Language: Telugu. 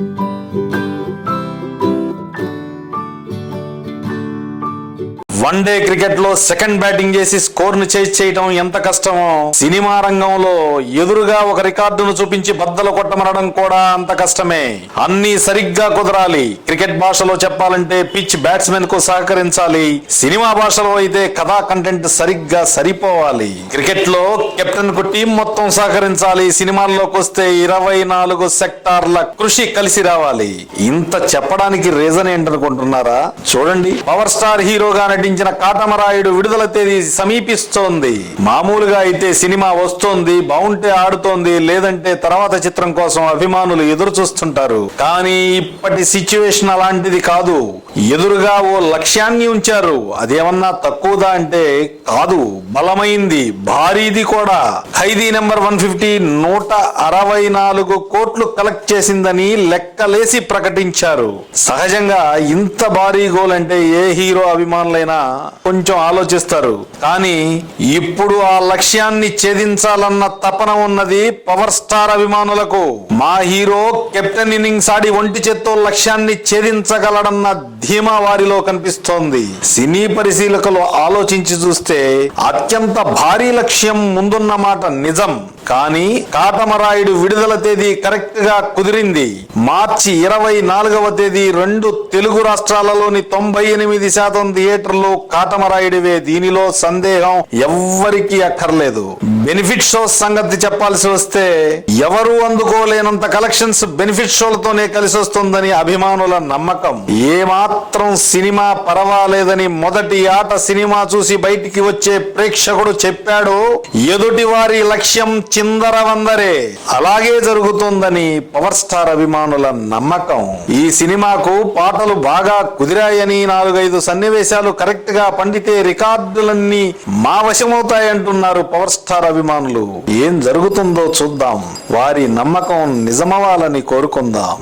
Thank you. వన్ డే క్రికెట్లో సెకండ్ బ్యాటింగ్ చేసి స్కోర్ను చేజ్ చేయటం ఎంత కష్టమో. సినిమా రంగంలో ఎదురుగా ఒక రికార్డును చూపించి బద్దలు కొట్టమనడం కూడా అంత కష్టమే. అన్ని సరిగ్గా కుదరాలి. క్రికెట్ భాషలో చెప్పాలంటే పిచ్ బ్యాట్స్మెన్కు సహకరించాలి. సినిమా భాషలో అయితే కథా కంటెంట్ సరిగ్గా సరిపోవాలి. క్రికెట్లో కెప్టెన్కు టీం మొత్తం సహకరించాలి. సినిమాల్లోకి వస్తే ఇరవై నాలుగు సెక్టార్ల కృషి కలిసి రావాలి. ఇంత చెప్పడానికి రీజన్ ఏంటనుకుంటున్నారా? చూడండి. పవర్ స్టార్ హీరోగా నటించిన కాటమరాయుడు విడుదల తేదీ సమీపిస్తోంది. మామూలుగా అయితే సినిమా వస్తోంది బాగుంటే ఆడుతోంది లేదంటే తర్వాత చిత్రం కోసం అభిమానులు ఎదురు చూస్తుంటారు కానీ ఇప్పటి సిచ్యువేషన్ అలాంటిది కాదు. ఎదురుగా ఓ లక్ష్యాన్ని ఉంచారు. అదేమన్నా తక్కువదా అంటే కాదు. బలమైంది. భారీది కూడా. ఖైదీ నెంబర్ వన్ ఫిఫ్టీ నూట అరవై నాలుగు కోట్లు కలెక్ట్ చేసిందని లెక్కలేసి ప్రకటించారు. సహజంగా ఇంత భారీ గోల్ అంటే ఏ హీరో అభిమానులైనా కొంచెం ఆలోచిస్తారు. కానీ ఇప్పుడు ఆ లక్ష్యాన్ని ఛేదించాలన్న తపన ఉన్నది పవర్ స్టార్ అభిమానులకు. మా హీరో కెప్టెన్ ఇన్నింగ్స్ ఆడి ఒంటి చేత్తో లక్ష్యాన్ని ఛేదించగలడన్న ధీమా వారిలో కనిపిస్తోంది. సినీ పరిశీలకులు ఆలోచించి చూస్తే అత్యంత భారీ లక్ష్యం ముందున్న మాట నిజం. కానీ కాటమరాయుడు విడుదల తేదీ కరెక్ట్గా కుదిరింది. మార్చి ఇరవై నాలుగవ తేదీ రెండు తెలుగు రాష్ట్రాలలోని తొంభై ఎనిమిది శాతం థియేటర్లు కాటమరాయుడివే. దీనిలో సందేహం ఎవ్వరికీ అక్కర్లేదు. బెనిఫిట్ షోస్ సంగతి చెప్పాల్సి వస్తే ఎవరు అందుకోలేనంత కలెక్షన్స్ బెనిఫిట్ షోలతోనే కలిసి వస్తుందని అభిమానుల నమ్మకం. ఏమాత్రం సినిమా పర్వాలేదని మొదటి ఆట సినిమా చూసి బయటికి వచ్చే ప్రేక్షకుడు చెప్పాడు ఎదుటి వారి లక్ష్యం కిందర వందరే. అలాగే జరుగుతుందని పవర్ స్టార్ అభిమానుల నమ్మకం. ఈ సినిమాకు పాటలు బాగా కుదిరాయని నాలుగైదు సన్నివేశాలు కరెక్ట్గా పండితే రికార్డులన్నీ మా వశమవుతాయంటున్నారు పవర్ స్టార్ అభిమానులు. ఏం జరుగుతుందో చూద్దాం. వారి నమ్మకం నిజమవాలని కోరుకుందాం.